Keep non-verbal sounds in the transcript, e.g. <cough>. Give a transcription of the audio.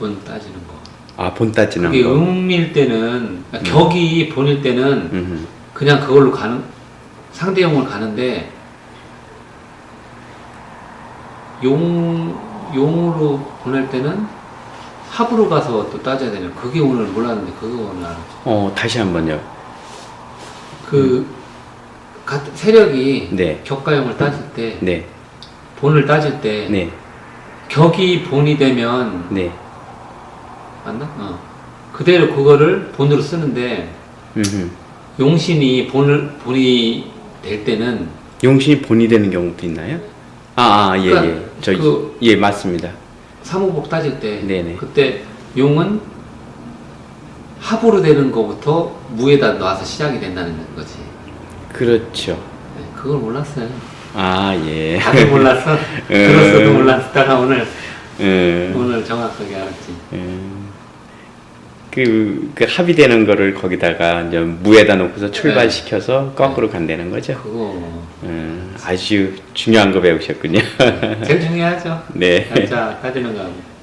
본 따지는 거. 아, 본 따지는 그게 거. 음일 때는 그러니까 격이 본일 때는 음. 그냥 그걸로 가는 상대용을 가는데 용 용으로 보낼 때는 합으로 가서 또 따져야 되냐. 그게 오늘 몰랐는데 그거 오늘 알았죠. 어, 다시 한번요. 그 같은 세력이 네. 격가용을 따질 때 네. 본을 따질 때 네. 격이 본이 되면 네. 맞나? 어. 그대로 그거를 본으로 쓰는데 음. 용신이 본을 본이 될 때는 용신이 본이 되는 경우도 있나요? 아, 아 예, 그러니까 예. 저, 그- 예, 맞습니다. 삼호복 따질 때 네네. 그때 용은 합으로 되는 거부터 무에다 놔서 시작이 된다는 거지. 그렇죠. 네, 그걸 몰랐어요. 아, 예. 다들 몰랐어. <laughs> 예. 들었어도 몰랐다가 오늘 음, 오늘 정확하게 알았지. 음. 그, 그 합의되는 거를 거기다가 이제 무에다 놓고서 출발시켜서 거꾸로 간다는 거죠. 그거 음, 아주 중요한 거 배우셨군요. 제일 중요하죠. 네. 날짜 따지는 거하고.